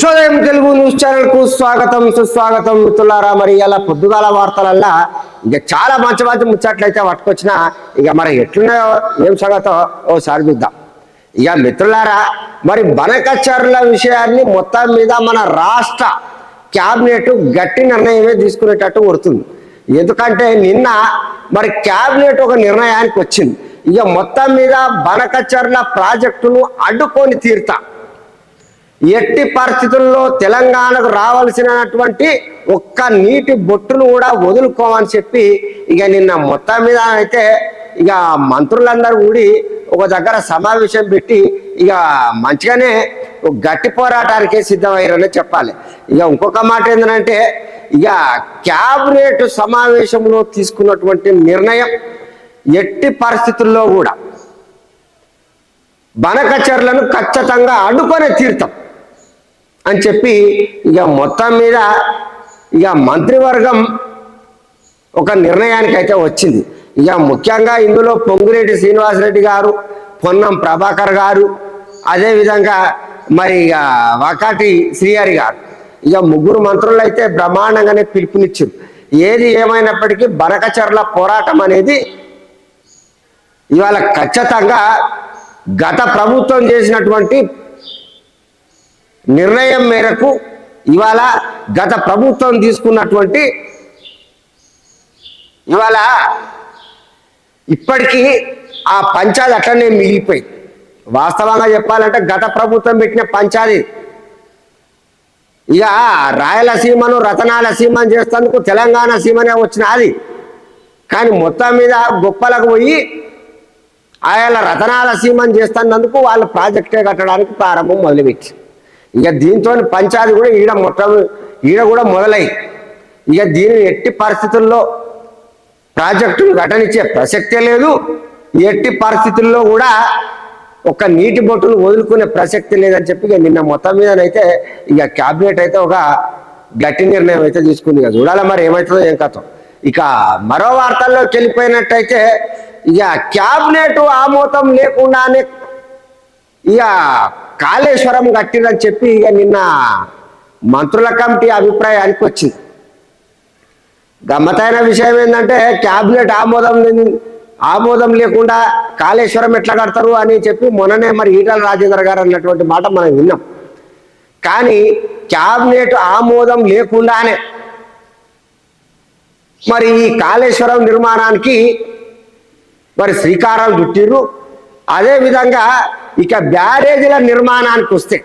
ఉషోదయం Telugu news ఛానల్కు స్వాగతం సుస్వాగతం మిత్రులారా. మరి ఇలా పొద్దుగాల వార్తలల్లా ఇక చాలా మంచి మంచి ముచ్చట్లయితే పట్టుకొచ్చిన. ఇక మరి ఎట్లున్నాయో ఏం సంగతో ఓసారి చూద్దాం. ఇక మిత్రులారా మరి బనకచర్ల విషయాన్ని మొత్తం మీద మన రాష్ట్ర క్యాబినెట్ గట్టి నిర్ణయమే తీసుకునేటట్టు కొడుతుంది. ఎందుకంటే నిన్న మరి క్యాబినెట్ ఒక నిర్ణయానికి వచ్చింది. ఇక మొత్తం మీద బనకచర్ల ప్రాజెక్టును అడ్డుకొని తీరుతా. ఎట్టి పరిస్థితుల్లో తెలంగాణకు రావాల్సినటువంటి ఒక్క నీటి బొట్టును కూడా వదులుకోమని చెప్పి ఇక నిన్న మొత్తం మీద అయితే ఇక మంత్రులందరూ కూడి ఒక దగ్గర సమావేశం పెట్టి ఇక మంచిగానే గట్టి పోరాటానికే సిద్ధమయ్యారని చెప్పాలి. ఇక ఇంకొక మాట ఏంటంటే ఇక క్యాబినెట్ సమావేశంలో తీసుకున్నటువంటి నిర్ణయం ఎట్టి పరిస్థితుల్లో కూడా బనకచర్లను ఖచ్చితంగా అడ్డుకొనే తీర్థం. అని చెప్పి ఇక మొత్తం మీద ఇక మంత్రివర్గం ఒక నిర్ణయానికి అయితే వచ్చింది. ఇక ముఖ్యంగా ఇందులో పొంగులేటి శ్రీనివాసరెడ్డి గారు పొన్నం ప్రభాకర్ గారు అదేవిధంగా మరి ఇక వాకాటి శ్రీహరి గారు. ఇక ముగ్గురు మంత్రులు అయితే బ్రహ్మాండంగానే పిలుపునిచ్చారు. ఏది ఏమైనప్పటికీ బనకచర్ల పోరాటం అనేది ఇవాళ ఖచ్చితంగా గత ప్రభుత్వం చేసినటువంటి నిర్ణయం మేరకు ఇవాళ గత ప్రభుత్వం తీసుకున్నటువంటి ఇవాళ ఇప్పటికీ ఆ పంచాది అట్లనే మిగిలిపోయి. వాస్తవంగా చెప్పాలంటే గత ప్రభుత్వం పెట్టిన పంచాది. ఇక రాయలసీమను రతనాల సీమను చేస్తేందుకు తెలంగాణ సీమనే వచ్చిన అది. కానీ మొత్తం మీద గొప్పలకు పోయి ఆయన రతనాల సీమను చేస్తున్నందుకు వాళ్ళు ప్రాజెక్టే కట్టడానికి ప్రారంభం మొదలుపెట్టి ఇక దీంతో పంచాది కూడా ఈడ మొత్తం ఈడ కూడా మొదలై. ఇక దీనిని ఎట్టి పరిస్థితుల్లో ప్రాజెక్టును ఘటనిచ్చే ప్రసక్తే లేదు. ఎట్టి పరిస్థితుల్లో కూడా ఒక నీటి బొట్టును వదులుకునే ప్రసక్తి లేదని చెప్పి ఇక నిన్న మొత్తం మీదనైతే ఇక క్యాబినెట్ అయితే ఒక గట్టి నిర్ణయం అయితే తీసుకుంది. ఇక చూడాలి మరి ఏమవుతుందో ఏం కథం. ఇక మరో వార్తల్లోకి వెళ్ళిపోయినట్టయితే ఇక క్యాబినెట్ ఆమోదం లేకుండానే ఇక కాళేశ్వరం కట్టిరని చెప్పి ఇక నిన్న మంత్రుల కమిటీ అభిప్రాయానికి వచ్చింది. గమ్మతైన విషయం ఏంటంటే క్యాబినెట్ ఆమోదం ఆమోదం లేకుండా కాళేశ్వరం ఎట్లా కడతారు అని చెప్పి మొన్ననే మరి ఈటల రాజేంద్ర గారు అన్నటువంటి మాట మనం విన్నాం. కానీ క్యాబినెట్ ఆమోదం లేకుండానే మరి ఈ కాళేశ్వరం నిర్మాణానికి మరి శ్రీకారం చుట్టిర్రు. అదే విధంగా ఇక బ్యారేజీల నిర్మాణానికి వస్తే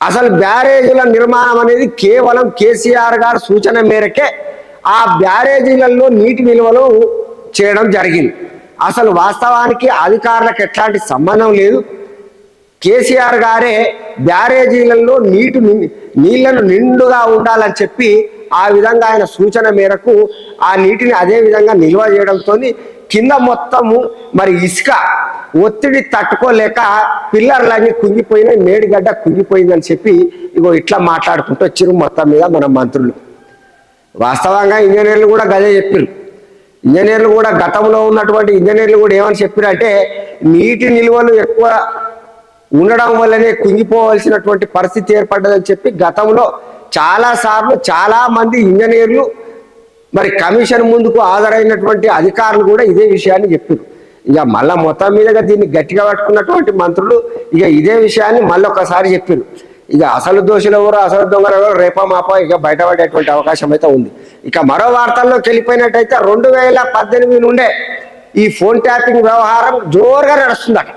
అసలు బ్యారేజీల నిర్మాణం అనేది కేవలం కేసీఆర్ గారు సూచన మేరకే ఆ బ్యారేజీలలో నీటి నిల్వలు చేయడం జరిగింది. అసలు వాస్తవానికి అధికారులకు ఎట్లాంటి సంబంధం లేదు. కేసీఆర్ గారే బ్యారేజీలలో నీటి నీళ్ళను నిండుగా ఉండాలని చెప్పి ఆ విధంగా ఆయన సూచన మేరకు ఆ నీటిని అదే విధంగా నిల్వ చేయడంతో కింద మొత్తము మరి ఇసుక ఒత్తిడి తట్టుకోలేక పిల్లర్లన్నీ కుంగిపోయినాయి మేడిగడ్డ కుంగిపోయిందని చెప్పి ఇగో ఇట్లా మాట్లాడుకుంటూ వచ్చిరు మొత్తం మీద మన మంత్రులు. వాస్తవంగా ఇంజనీర్లు కూడా గదే చెప్పారు ఇంజనీర్లు కూడా గతంలో ఉన్నటువంటి ఇంజనీర్లు కూడా ఏమని చెప్పారంటే నీటి నిల్వలు ఎక్కువ ఉండడం వల్లనే కుంగిపోవలసినటువంటి పరిస్థితి ఏర్పడ్డదని చెప్పి గతంలో చాలా సార్లు చాలా మంది ఇంజనీర్లు మరి కమిషన్ ముందుకు హాజరైనటువంటి అధికారులు కూడా ఇదే విషయాన్ని చెప్పారు ఇక మళ్ళా మొత్తం మీదగా దీన్ని గట్టిగా పట్టుకున్నటువంటి మంత్రులు ఇక ఇదే విషయాన్ని మళ్ళీ ఒకసారి చెప్పారు. ఇక అసలు దోషులు ఎవరు అసలు దొంగలు ఎవరు రేపా మాపా ఇక బయటపడేటువంటి అవకాశం అయితే ఉంది. ఇక మరో వార్తల్లోకి వెళ్ళిపోయినట్టయితే రెండు వేల పద్దెనిమిది నుండే ఈ ఫోన్ ట్యాపింగ్ వ్యవహారం జోరుగా నడుస్తుందట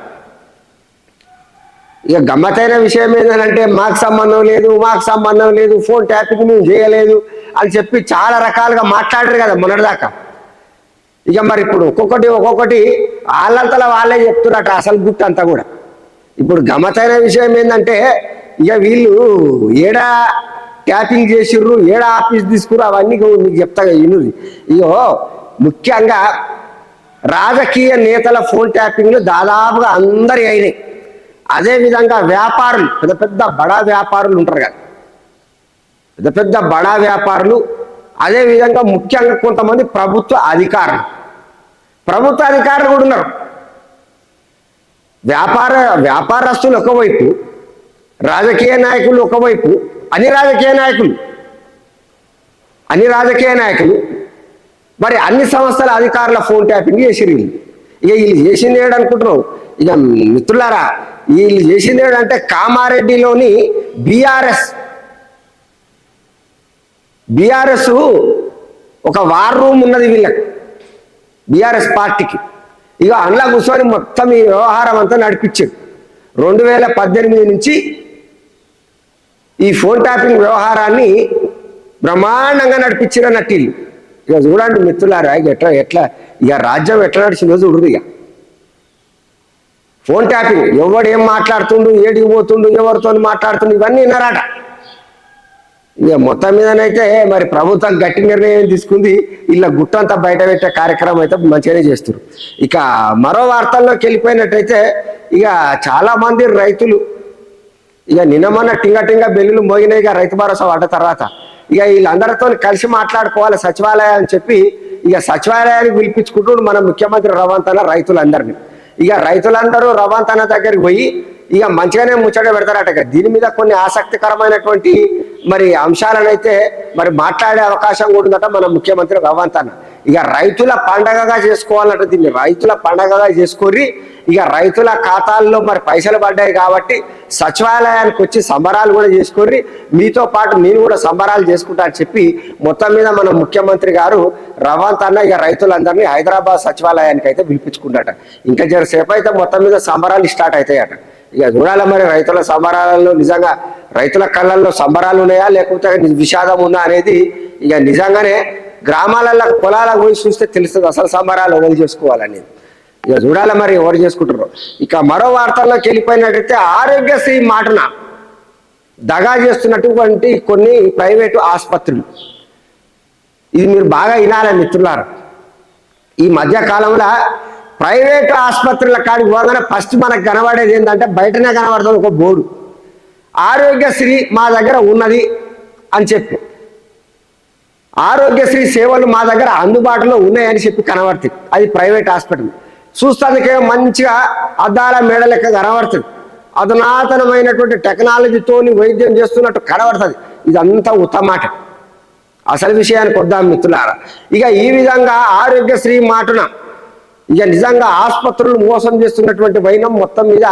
ఇక గమ్మతైన విషయం ఏంటంటే మాకు సంబంధం లేదు మాకు సంబంధం లేదు ఫోన్ ట్యాపింగ్ మేము చేయలేదు అని చెప్పి చాలా రకాలుగా మాట్లాడరు కదా మొన్నటిదాకా. ఇక మరి ఇప్పుడు ఒక్కొక్కటి ఒక్కొక్కటి వాళ్ళంతలా వాళ్ళే చెప్తున్నట అసలు గుట్ట అంతా కూడా. ఇప్పుడు గమ్మతైన విషయం ఏంటంటే ఇక వీళ్ళు ఏడా ట్యాపింగ్ చేసిర్రు ఏడా ఆఫీస్ తీసుకుర్రు అవన్నీ మీకు చెప్తా ఇనుది ఇగో ముఖ్యంగా రాజకీయ నేతల ఫోన్ ట్యాపింగ్లు దాదాపుగా అందరి అయినాయి. అదే విధంగా వ్యాపారులు పెద్ద పెద్ద బడా వ్యాపారులు ఉంటారు కదా. పెద్ద పెద్ద బడా వ్యాపారులు అదే విధంగా ముఖ్యంగా కొంతమంది ప్రభుత్వ అధికారులు. ప్రభుత్వ అధికారులు కూడా ఉన్నారు. వ్యాపార వ్యాపారస్తులు ఒకవైపు రాజకీయ నాయకులు ఒకవైపు అన్ని రాజకీయ నాయకులు అన్ని రాజకీయ నాయకులు మరి అన్ని సంస్థల అధికారుల ఫోన్ ట్యాపింగ్ చేసిరు ఇక వీళ్ళు చేసింది ఏడనుకుంటున్నావు ఇక మిత్రులారా వీళ్ళు చేసింది ఏడంటే కామారెడ్డిలోని బీఆర్ఎస్. బీఆర్ఎస్ ఒక వార్ రూమ్ ఉన్నది వీళ్ళకి. బీఆర్ఎస్ పార్టీకి. ఇక అందులో కూర్చొని మొత్తం ఈ వ్యవహారం అంతా నడిపించాడు. రెండు వేల పద్దెనిమిది నుంచి ఈ ఫోన్ ట్యాపింగ్ వ్యవహారాన్ని బ్రహ్మాండంగా నడిపించిన అన్నట్టు వీళ్ళు. ఇక చూడండి మిత్రులారా ఇక ఎట్లా ఎట్లా ఇక రాజ్యం ఎట్లా నడిచిందో చూడదు ఇక ఫోన్ ట్యాపింగ్ ఎవడు ఏం మాట్లాడుతుండు ఏడికి పోతుండు ఎవరితో మాట్లాడుతుండు ఇవన్నీ విన్నారట. ఇక మొత్తం మీదనైతే మరి ప్రభుత్వం గట్టి నిర్ణయం తీసుకుంది. ఇలా గుట్టంతా బయట పెట్టే కార్యక్రమం అయితే మంచిగానే చేస్తారు ఇక మరో వార్తల్లోకి వెళ్ళిపోయినట్టయితే ఇక చాలామంది రైతులు ఇక నిన్న మొన్న టింగ టింగ బెల్లులు మోగినాయి ఇక రైతు భరోసా పడ్డ తర్వాత. ఇక వీళ్ళందరితో కలిసి మాట్లాడుకోవాలి సచివాలయం అని చెప్పి ఇక సచివాలయానికి పిలిపించుకుంటూ మన ముఖ్యమంత్రి రవాంతన రైతులందరినీ. ఇక రైతులందరూ రవాంతన దగ్గరికి పోయి ఇక మంచిగానే ముచ్చట పెడతారట దీని మీద కొన్ని ఆసక్తికరమైనటువంటి మరి అంశాలనైతే మరి మాట్లాడే అవకాశం కూడా ఉందట మన ముఖ్యమంత్రి రవంత్ అన్న. ఇక రైతుల పండగగా చేసుకోవాలంట దీన్ని రైతుల పండగగా చేసుకొని ఇక రైతుల ఖాతాల్లో మరి పైసలు పడ్డాయి కాబట్టి సచివాలయానికి వచ్చి సంబరాలు కూడా చేసుకొని మీతో పాటు నేను కూడా సంబరాలు చేసుకుంటా అని చెప్పి మొత్తం మీద మన ముఖ్యమంత్రి గారు రవాంత్ అన్న ఇక రైతులందరినీ హైదరాబాద్ సచివాలయానికి అయితే పిలిపించుకుంటాట ఇంకా జరసేపు అయితే మొత్తం మీద సంబరాలు స్టార్ట్ అవుతాయట. ఇక చూడాలి మరి రైతుల సంబరాలలో నిజంగా రైతుల కళ్ళల్లో సంబరాలు ఉన్నాయా? లేకపోతే విషాదం ఉందా అనేది ఇక నిజంగానే గ్రామాలలో పొలాలకు పోయి చూస్తే తెలుస్తుంది అసలు సంబరాలు ఎవరు చేసుకోవాలనేది. ఇక చూడాలి మరి ఎవరు చేసుకుంటారు. ఇక మరో వార్తల్లోకి వెళ్ళిపోయినట్టయితే ఆరోగ్యశ్రీ మాటన దగా చేస్తున్నటువంటి కొన్ని ప్రైవేటు ఆసుపత్రులు. ఇది మీరు బాగా వినాలి మిత్రులారు. ఈ మధ్య కాలంలో ప్రైవేట్ ఆసుపత్రుల కాడికి పోగానే ఫస్ట్ మనకు కనబడేది ఏంటంటే బయటనే కనబడుతుంది ఒక బోర్డు. ఆరోగ్యశ్రీ మా దగ్గర ఉన్నది అని చెప్పి. ఆరోగ్యశ్రీ సేవలు మా దగ్గర అందుబాటులో ఉన్నాయని చెప్పి కనబడుతుంది. అది ప్రైవేట్ హాస్పిటల్. చూస్తానికే మంచిగా అద్దాల మేడ లెక్క కనబడుతుంది. అధునాతనమైనటువంటి టెక్నాలజీతోని వైద్యం చేస్తున్నట్టు కనబడుతుంది. ఇదంతా ఉత్తమాట. అసలు విషయానికి వద్దాం మిత్రులారా. ఇక ఈ విధంగా ఆరోగ్యశ్రీ మాటన ఇక నిజంగా ఆసుపత్రులు మోసం చేస్తున్నటువంటి వైనం మొత్తం మీద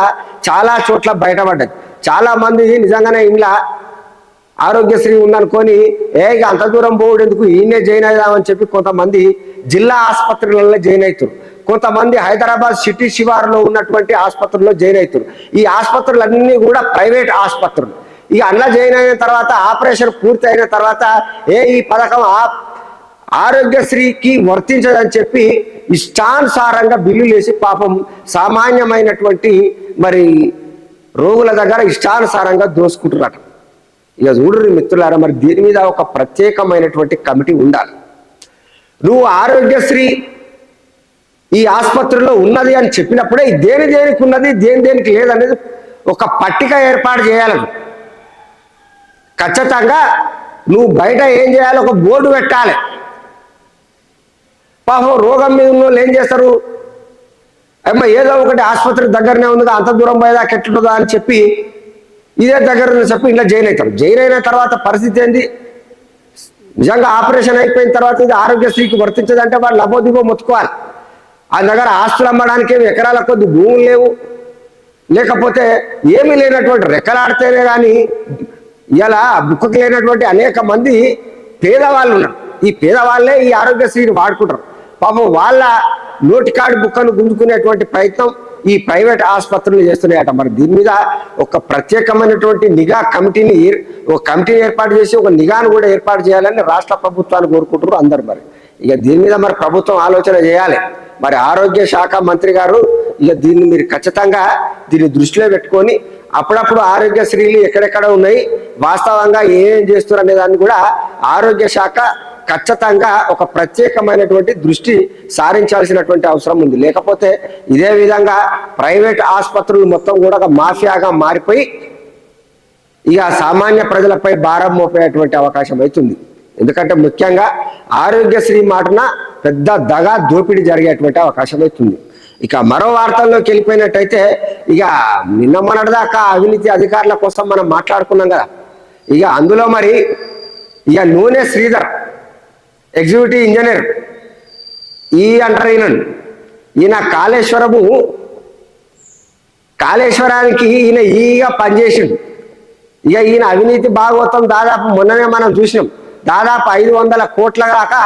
చాలా చోట్ల బయటపడ్డది. చాలా మంది నిజంగానే ఇంట్లో ఆరోగ్యశ్రీ ఉందనుకొని ఏ ఇక అంత దూరం పోవుడు ఎందుకు ఈయనే జాయిన్ అవుదామని చెప్పి కొంతమంది జిల్లా ఆసుపత్రులలో జాయిన్ అవుతారు కొంతమంది హైదరాబాద్ సిటీ శివారులో ఉన్నటువంటి ఆసుపత్రుల్లో జాయిన్ అవుతారు ఈ ఆసుపత్రులన్నీ కూడా ప్రైవేట్ ఆసుపత్రులు. ఇక అన్న జాయిన్ అయిన తర్వాత ఆపరేషన్ పూర్తి అయిన తర్వాత ఏ ఈ పథకం ఆరోగ్యశ్రీకి వర్తించదని చెప్పి ఇష్టానుసారంగా బిల్లులు వేసి పాపం సామాన్యమైనటువంటి మరి రోగుల దగ్గర ఇష్టానుసారంగా దోసుకుంటున్నారు ఇక చూడరు మిత్రులారా మరి దీని మీద ఒక ప్రత్యేకమైనటువంటి కమిటీ ఉండాలి. నువ్వు ఆరోగ్యశ్రీ ఈ ఆసుపత్రిలో ఉన్నది అని చెప్పినప్పుడే దేని దేనికి ఉన్నది దేని దేనికి లేదనేది ఒక పట్టిక ఏర్పాటు చేయాలి. ఖచ్చితంగా నువ్వు బయట ఏం చేయాలి ఒక బోర్డు పెట్టాలి. పాపం రోగం మీద ఉన్న వాళ్ళు ఏం చేస్తారు? అమ్మ ఏదో ఒకటి ఆసుపత్రి దగ్గరనే ఉందిగా అంత దూరం పోయేదా ఎట్లుంటుందా అని చెప్పి ఇదే దగ్గర చెప్పి ఇంట్లో జైన్ అవుతారు. జైన్ అయిన తర్వాత పరిస్థితి ఏంది? నిజంగా ఆపరేషన్ అయిపోయిన తర్వాత ఇది ఆరోగ్యశ్రీకి వర్తించదంటే వాళ్ళు లబోదిబో మొత్తుకోవాలి. ఆ దగ్గర ఆస్తులు అమ్మడానికి ఏమి ఎకరాల కొద్ది భూములు లేవు. లేకపోతే ఏమీ లేనటువంటి రెక్కలాడితేనే కానీ ఇలా బుక్కకి లేనటువంటి అనేక మంది పేదవాళ్ళు ఉన్నారు. ఈ పేదవాళ్ళే ఈ ఆరోగ్యశ్రీని వాడుకుంటారు. పాపం వాళ్ళ నోటికాడు బుక్కను గుంజుకునేటువంటి ప్రయత్నం ఈ ప్రైవేట్ ఆసుపత్రులు చేస్తున్నాయట. మరి దీని మీద ఒక ప్రత్యేకమైనటువంటి నిఘా కమిటీని ఒక కమిటీని ఏర్పాటు చేసి ఒక నిఘాను కూడా ఏర్పాటు చేయాలని రాష్ట్ర ప్రభుత్వాన్ని కోరుకుంటారు అందరు మరి. ఇక దీని మీద మరి ప్రభుత్వం ఆలోచన చేయాలి. మరి ఆరోగ్య శాఖ మంత్రి గారు ఇక దీన్ని మీరు ఖచ్చితంగా దీన్ని దృష్టిలో పెట్టుకొని అప్పుడప్పుడు ఆరోగ్యశ్రీలు ఎక్కడెక్కడ ఉన్నాయి వాస్తవంగా ఏం చేస్తున్నారు అనే దాన్ని కూడా ఆరోగ్య శాఖ ఖచ్చితంగా ఒక ప్రత్యేకమైనటువంటి దృష్టి సారించాల్సినటువంటి అవసరం ఉంది. లేకపోతే ఇదే విధంగా ప్రైవేట్ ఆసుపత్రులు మొత్తం కూడా మాఫియాగా మారిపోయి ఇక సామాన్య ప్రజలపై భారం మోపేటువంటి అవకాశం అవుతుంది ఎందుకంటే ముఖ్యంగా ఆరోగ్యశ్రీ మాటన పెద్ద దగా దోపిడీ జరిగేటువంటి అవకాశం అవుతుంది. ఇక మరో వార్తల్లోకి వెళ్ళిపోయినట్టయితే ఇక నిన్న మొన్నటిదాకా అవినీతి అధికారుల కోసం మనం మాట్లాడుకున్నాం కదా. ఇక అందులో మరి ఇక నూనె శ్రీధర్ ఎగ్జిక్యూటివ్ ఇంజనీర్ ఈ అంటారు ఈయన. ఈయన కాళేశ్వరము కాళేశ్వరానికి ఈయన ఈగా పనిచేసిండు. ఇక ఈయన అవినీతి భాగవతం దాదాపు మొన్ననే మనం చూసినాం. దాదాపు ఐదు వందల కోట్ల దాకా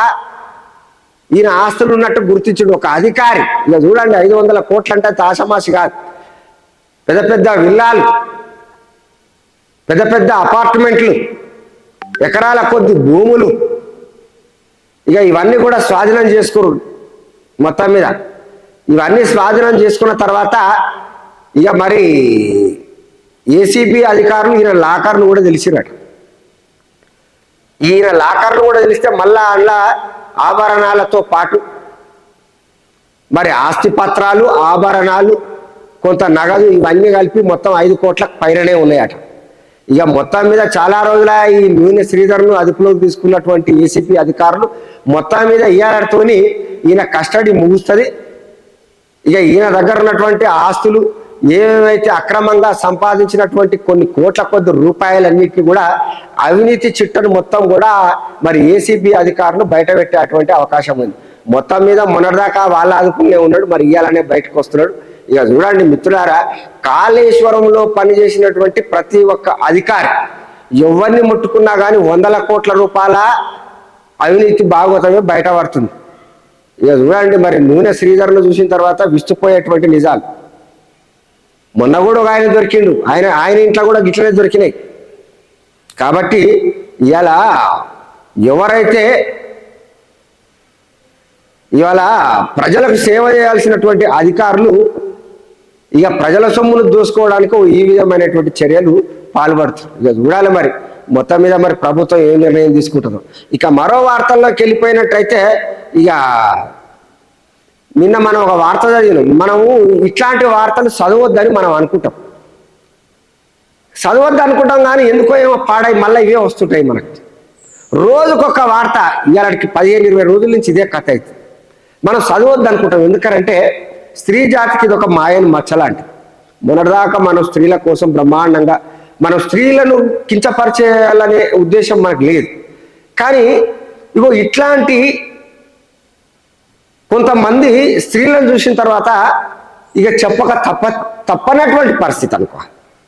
ఈయన ఆస్తులు ఉన్నట్టు గుర్తించుడు ఒక అధికారి. ఇక చూడండి ఐదు వందల కోట్లు అంటే తాసమాసి కాదు. పెద్ద పెద్ద విల్లాలు పెద్ద పెద్ద అపార్ట్మెంట్లు ఎకరాల కొద్ది భూములు ఇక ఇవన్నీ కూడా స్వాధీనం చేసుకురు మొత్తం మీద. ఇవన్నీ స్వాధీనం చేసుకున్న తర్వాత ఇక మరి ఏసీబీ అధికారులు ఈయన లాకర్ను కూడా తెలిసిరట. ఈయన లాకర్ను కూడా తెలిస్తే మళ్ళా అందులో ఆభరణాలతో పాటు మరి ఆస్తి పత్రాలు ఆభరణాలు కొంత నగదు ఇవన్నీ కలిపి మొత్తం ఐదు కోట్లకు పైననే ఉన్నాయట. ఇక మొత్తం మీద చాలా రోజుల ఈ నూనె శ్రీధర్ను అదుపులోకి తీసుకున్నటువంటి ఏసీపీ అధికారులు మొత్తం మీద ఈఆర్ఆర్తోని ఈయన కస్టడీ ముగుస్తుంది. ఇక ఈయన దగ్గర ఉన్నటువంటి ఆస్తులు ఏవైతే అక్రమంగా సంపాదించినటువంటి కొన్ని కోట్ల కొద్ది రూపాయలన్నిటిని కూడా అవినీతి చిట్టను మొత్తం కూడా మరి ఏసీబీ అధికారులు బయట పెట్టేటువంటి అవకాశం ఉంది. మొత్తం మీద మొన్నటిదాకా వాళ్ళ అదుపులోనే ఉన్నాడు మరి ఇయ్యాలనే బయటకు వస్తున్నాడు. ఇక చూడండి మిత్రులారా కాళేశ్వరంలో పనిచేసినటువంటి ప్రతి ఒక్క అధికారి ఎవరిని ముట్టుకున్నా కానీ వందల కోట్ల రూపాయల అవినీతి భాగవతమే బయట పడుతుంది ఇక చూడండి మరి నూనె శ్రీధర్ను చూసిన తర్వాత విస్తుపోయేటువంటి నిజాలు. మొన్న కూడా ఒక ఆయన దొరికిండు. ఆయన ఆయన ఇంట్లో కూడా గిట్లనే దొరికినాయి. కాబట్టి ఇలా ఎవరైతే ఇవాళ ప్రజలకు సేవ చేయాల్సినటువంటి అధికారులు ఇక ప్రజల సొమ్మును దోసుకోవడానికి ఈ విధమైనటువంటి చర్యలు పాల్పడుతుంది ఇక చూడాలి మరి. మొత్తం మీద మరి ప్రభుత్వం ఏ నిర్ణయం తీసుకుంటుందో. ఇక మరో వార్తల్లోకి వెళ్ళిపోయినట్టయితే ఇక నిన్న మనం ఒక వార్త చదివినాం. మనము ఇట్లాంటి వార్తలు చదవద్దని మనం అనుకుంటాం. చదవద్దు అనుకుంటాం కానీ ఎందుకో ఏమో పాడై మళ్ళీ ఇవే వస్తుంటాయి మనకి. రోజుకొక వార్త ఇవాళకి పదిహేను ఇరవై రోజుల నుంచి ఇదే కథ అవుతుంది మనం చదవద్దు అనుకుంటాం. ఎందుకంటే స్త్రీ జాతికి ఇది ఒక మాయని మచ్చలాంటి మొన్నటిదాకా మనం స్త్రీల కోసం బ్రహ్మాండంగా మనం స్త్రీలను కించపరిచేయాలనే ఉద్దేశం మనకు లేదు. కానీ ఇగో ఇట్లాంటి కొంతమంది స్త్రీలను చూసిన తర్వాత ఇక చెప్పక తప్ప తప్పనటువంటి పరిస్థితి అనుకో.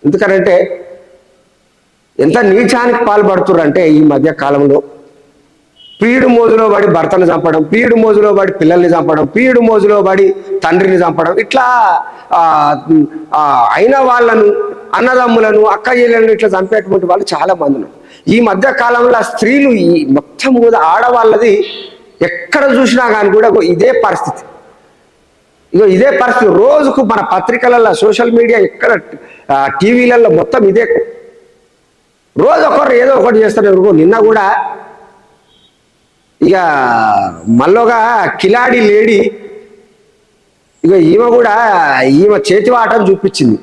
ఎందుకనంటే ఎంత నీచానికి పాల్పడుతున్నారంటే ఈ మధ్య కాలంలో పీడు మోజులో పడి భర్తను చంపడం పీడు మోజులో పడి పిల్లల్ని చంపడం పీడు మోజులో పడి తండ్రిని చంపడం ఇట్లా అయిన వాళ్ళను అన్నదమ్ములను అక్క చెల్లెలను ఇట్లా చంపేటువంటి వాళ్ళు చాలా మంది ఉన్నారు. ఈ మధ్య కాలంలో ఆ స్త్రీలు ఈ మొత్తం కూడా ఆడవాళ్ళది ఎక్కడ చూసినా కానీ కూడా ఇదే పరిస్థితి. ఇగో ఇదే పరిస్థితి. రోజుకు మన పత్రికలలో సోషల్ మీడియా ఎక్కడ టీవీలలో మొత్తం ఇదే. రోజు ఒకరు ఏదో ఒకటి చేస్తారు నిన్న కూడా ఇక మళ్ళొగా కిలాడి లేడీ ఇక ఈమె కూడా ఈమె చేతి వాటం చూపించింది.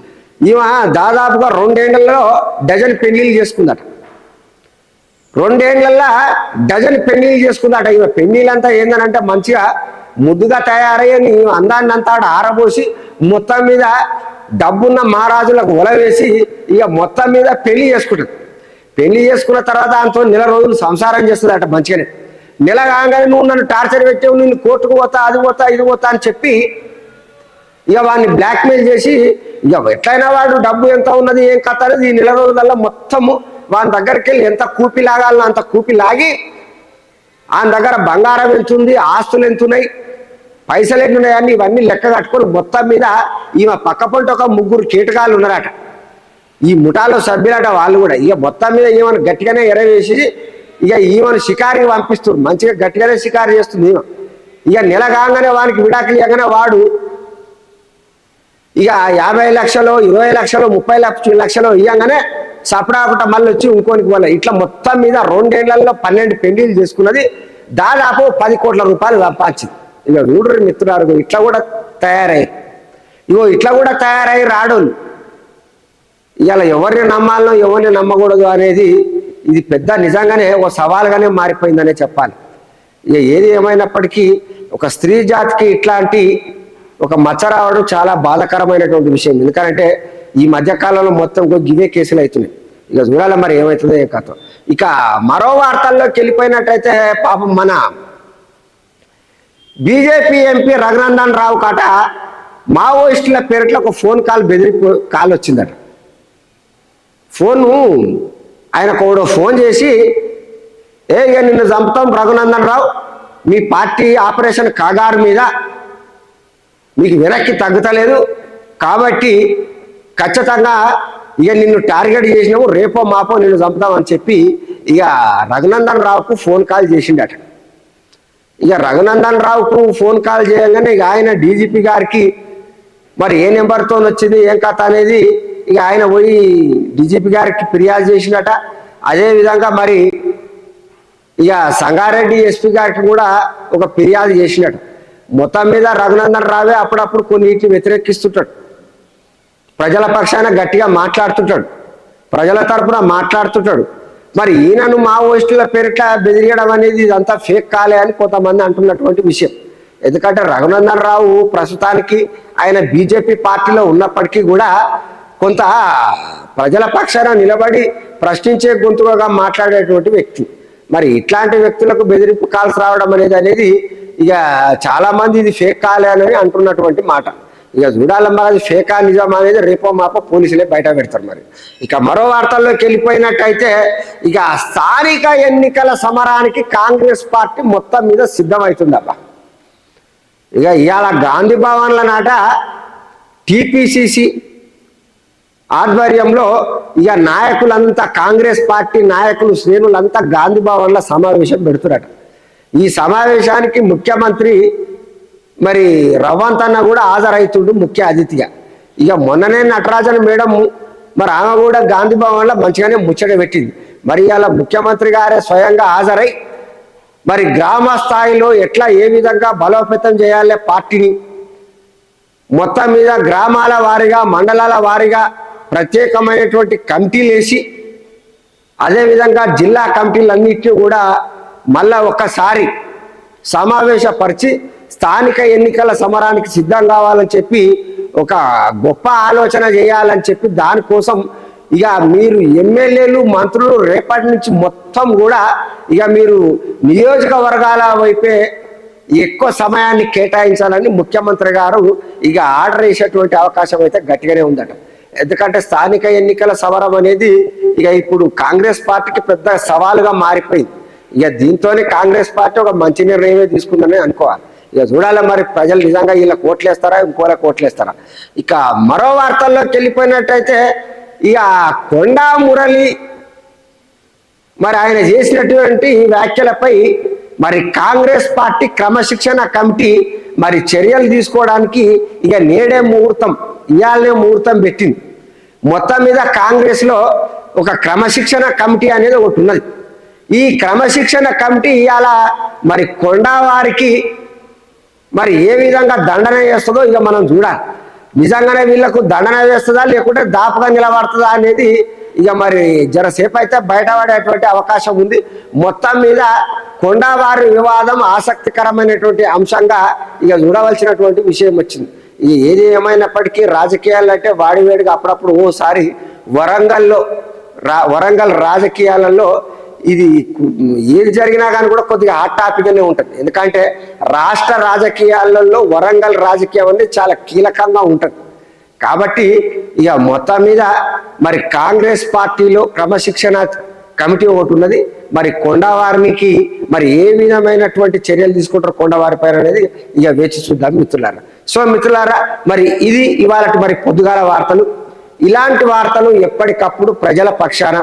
ఈమె దాదాపుగా రెండేళ్ళలో డజన్ పెళ్ళిళ్ళు చేసుకుందట. రెండేళ్ళలో డజన్ పెళ్ళిళ్ళు చేసుకుందట. ఈమె పెళ్ళిళ్ళంతా ఏందనంటే మంచిగా ముద్దుగా తయారయ్యని ఈమె అందాన్ని అంతా ఆరబోసి మొత్తం మీద డబ్బున్న మహారాజులకు ఒలవేసి ఇక మొత్తం మీద పెళ్ళి చేసుకుంటుంది. పెళ్ళి చేసుకున్న తర్వాత దాంతో నెల రోజులు సంసారం చేస్తుంది అట మంచిగానే. నెల కాగానే నువ్వు నన్ను టార్చర్ పెట్టావు నిన్ను కోర్టుకు పోతా అది పోతా ఇది పోతా అని చెప్పి ఇక వాడిని బ్లాక్మెయిల్ చేసి ఇక ఎట్లయినా వాడు డబ్బు ఎంత ఉన్నది ఏం కథ అనేది ఈ నెల రోజులలో మొత్తము వాని దగ్గరికి వెళ్ళి ఎంత కూపి లాగాలనో అంత కూపి లాగి ఆయన దగ్గర బంగారం ఎంత ఉంది ఆస్తులు ఎంత ఉన్నాయి పైసలు ఎన్ని ఉన్నాయని ఇవన్నీ లెక్క కట్టుకొని మొత్తం మీద ఈమె పక్క పొంటి ఒక ముగ్గురు కీటకాలు ఉన్నారట. ఈ ముఠాలో సభ్యులట వాళ్ళు కూడా ఇక మొత్తం మీద ఏమైనా గట్టిగానే ఎరవేసి ఇక ఈమెను షికారికి పంపిస్తారు మంచిగా గట్టిగానే షికారు చేస్తుంది ఈమె. ఇక నెల కాగానే వానికి విడాకులు ఇవ్వగానే వాడు ఇక యాభై లక్షలు ఇరవై లక్షలు ముప్పై లక్ష లక్షలు ఇవ్వగానే సపడాకుట మళ్ళీ వచ్చి ఇంకోనికి మళ్ళీ ఇట్లా మొత్తం మీద రెండేళ్ళలో పన్నెండు పెళ్ళిళ్ళు చేసుకున్నది దాదాపు పది కోట్ల రూపాయలు సంపాదించింది. ఇక చూడరు మిత్రులారు ఇట్లా కూడా తయారయ్యి. ఇగో ఇట్లా కూడా తయారయ్యి రాడోళ్ళు. ఇవాళ ఎవరిని నమ్మాలనో ఎవరిని నమ్మకూడదు అనేది ఇది పెద్ద నిజంగానే ఒక సవాల్గానే మారిపోయిందనే చెప్పాలి. ఇక ఏది ఏమైనప్పటికీ ఒక స్త్రీ జాతికి ఇట్లాంటి ఒక మచ్చ రావడం చాలా బాధాకరమైనటువంటి విషయం. ఎందుకంటే ఈ మధ్య కాలంలో మొత్తం గివే కేసులు అవుతున్నాయి. ఇక చూడాలి మరి ఏమవుతుందో ఏ కథ ఇక మరో వార్తల్లోకి వెళ్ళిపోయినట్టయితే పాపం మన బీజేపీ ఎంపీ రఘునందన్ రావు కాట మావోయిస్టుల పేరిట్లో ఒక ఫోన్ కాల్ బెదిరి కాల్ వచ్చిందట. ఫోను ఆయనకు కోడో ఫోన్ చేసి ఏ ఇక నిన్ను చంపుతాం రఘునందన్ రావు మీ పార్టీ ఆపరేషన్ కాగారు మీద మీకు వెనక్కి తగ్గుతలేదు. కాబట్టి ఖచ్చితంగా ఇక నిన్ను టార్గెట్ చేసినాము రేపో మాపో నిన్ను చంపుతామని చెప్పి ఇక రఘునందన్ రావుకు ఫోన్ కాల్ చేసిండట. ఇక రఘునందన్ రావుకు ఫోన్ కాల్ చేయగానే ఇక ఆయన డీజీపీ గారికి మరి ఏ నెంబర్తో వచ్చింది ఏం కథ? అనేది ఇక ఆయన పోయి డీజీపీ గారికి ఫిర్యాదు చేసినట. అదే విధంగా మరి ఇక సంగారెడ్డి ఎస్పీ గారికి కూడా ఒక ఫిర్యాదు చేసినట్టు మొత్తం మీద రఘునందన్ రావే అప్పుడప్పుడు కొన్నిటిని వ్యతిరేకిస్తుంటాడు. ప్రజల పక్షాన గట్టిగా మాట్లాడుతుంటాడు. ప్రజల తరఫున మాట్లాడుతుంటాడు. మరి ఈయనను మావోయిస్టుల పేరిట బెదిరియడం అనేది ఇదంతా ఫేక్ కాలే అని కొంతమంది అంటున్నటువంటి విషయం. ఎందుకంటే రఘునందన్ రావు ప్రస్తుతానికి ఆయన బీజేపీ పార్టీలో ఉన్నప్పటికీ కూడా కొంత ప్రజల పక్షాన నిలబడి ప్రశ్నించే గొంతుగా మాట్లాడేటువంటి వ్యక్తి. మరి ఇట్లాంటి వ్యక్తులకు బెదిరింపు కాల్స్ రావడం అనేది అనేది ఇక చాలామంది ఇది ఫేక్ కాలే అని అంటున్నటువంటి మాట. ఇక చూడాలి అది ఫేకా నిజం అనేది రేపో మాపో పోలీసులే బయట పెడతారు మరి. ఇక మరో వార్తల్లోకి వెళ్ళిపోయినట్టయితే ఇక స్థానిక ఎన్నికల సమరానికి కాంగ్రెస్ పార్టీ మొత్తం మీద సిద్ధమవుతుందబ్బా ఇక ఇవాళ గాంధీ భవన్ల నాట టిపిసిసి ఆధ్వర్యంలో ఇక నాయకులంతా కాంగ్రెస్ పార్టీ నాయకులు శ్రేణులంతా గాంధీ భవన్లో సమావేశం పెడుతున్నట ఈ సమావేశానికి ముఖ్యమంత్రి మరి రవంత్ అన్న కూడా హాజరవుతుండు ముఖ్య అతిథిగా. ఇక మొన్ననే నటరాజన్ మేడం మరి ఆమె కూడా గాంధీ భవన్లో మంచిగానే ముచ్చట పెట్టింది. మరి ఇలా ముఖ్యమంత్రి గారే స్వయంగా హాజరై మరి గ్రామ స్థాయిలో ఎట్లా ఏ విధంగా బలోపేతం చేయాలి పార్టీని మొత్తం మీద గ్రామాల వారీగా మండలాల వారీగా ప్రత్యేకమైనటువంటి కమిటీలు వేసి అదేవిధంగా జిల్లా కమిటీలన్నింటినీ కూడా మళ్ళా ఒక్కసారి సమావేశపరిచి స్థానిక ఎన్నికల సమరానికి సిద్ధం కావాలని చెప్పి ఒక గొప్ప ఆలోచన చేయాలని చెప్పి దానికోసం ఇక మీరు ఎమ్మెల్యేలు మంత్రులు రేపటి నుంచి మొత్తం కూడా ఇక మీరు నియోజకవర్గాల వైపే ఎక్కువ సమయాన్ని కేటాయించాలని ముఖ్యమంత్రి గారు ఇక ఆర్డర్ వేసేటువంటి అవకాశం అయితే గట్టిగానే ఉందట. ఎందుకంటే స్థానిక ఎన్నికల సవరం అనేది ఇక ఇప్పుడు కాంగ్రెస్ పార్టీకి పెద్ద సవాలుగా మారిపోయింది. ఇక దీంతోనే కాంగ్రెస్ పార్టీ ఒక మంచి నిర్ణయమే తీసుకుందని అనుకోవాలి. ఇక చూడాలి మరి ప్రజలు నిజంగా వీళ్ళ కోట్లేస్తారా ఇంకోలా కోట్లేస్తారా. ఇక మరో వార్తల్లోకి వెళ్ళిపోయినట్టయితే ఇక కొండా మురళి మరి ఆయన చేసినటువంటి వ్యాఖ్యలపై మరి కాంగ్రెస్ పార్టీ క్రమశిక్షణ కమిటీ మరి చర్యలు తీసుకోవడానికి ఇక నేడే ముహూర్తం ఇవాళనే ముహూర్తం పెట్టింది. మొత్తం మీద కాంగ్రెస్లో ఒక క్రమశిక్షణ కమిటీ అనేది ఒకటి ఉన్నది. ఈ క్రమశిక్షణ కమిటీ ఇవాళ మరి కొండవారికి మరి ఏ విధంగా దండన చేస్తుందో ఇక మనం చూడాలి. నిజంగానే వీళ్ళకు దండన వేస్తుందా లేకుంటే దాపగా నిలబడుతుందా అనేది ఇక మరి జరసేపు అయితే బయటపడేటువంటి అవకాశం ఉంది. మొత్తం మీద కొండవారి వివాదం ఆసక్తికరమైనటువంటి అంశంగా ఇక చూడవలసినటువంటి విషయం వచ్చింది. ఏది ఏమైనప్పటికీ రాజకీయాలు అంటే వాడివేడిగా అప్పుడప్పుడు ఓసారి వరంగల్లో రా వరంగల్ రాజకీయాలలో ఇది ఏది జరిగినా కానీ కూడా కొద్దిగా హాట్ టాపిక్గానే ఉంటుంది. ఎందుకంటే రాష్ట్ర రాజకీయాలలో వరంగల్ రాజకీయం అనేది చాలా కీలకంగా ఉంటుంది. కాబట్టి ఇక మొత్తం మీద మరి కాంగ్రెస్ పార్టీలో క్రమశిక్షణ కమిటీ ఒకటి ఉన్నది. మరి కొండవారికి మరి ఏ విధమైనటువంటి చర్యలు తీసుకుంటారు కొండవారి పైన అనేది ఇక వేచి చూద్దాం మిత్రులారా. సో మిత్రులారా మరి ఇది ఇవాళ మరి పొద్దుగాల వార్తలు. ఇలాంటి వార్తలు ఎప్పటికప్పుడు ప్రజల పక్షాన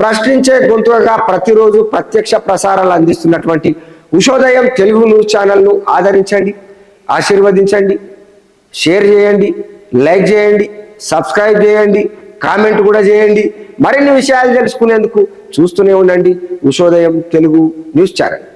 ప్రశ్నించే గొంతుగా ప్రతిరోజు ప్రత్యక్ష ప్రసారాలు అందిస్తున్నటువంటి ఉషోదయం తెలుగు న్యూస్ ఛానల్ను ఆదరించండి ఆశీర్వదించండి షేర్ చేయండి లైక్ చేయండి సబ్స్క్రైబ్ చేయండి కామెంట్ కూడా చేయండి. మరిన్ని విషయాలు తెలుసుకునేందుకు చూస్తూనే ఉండండి. Ushodayam Telugu news channel.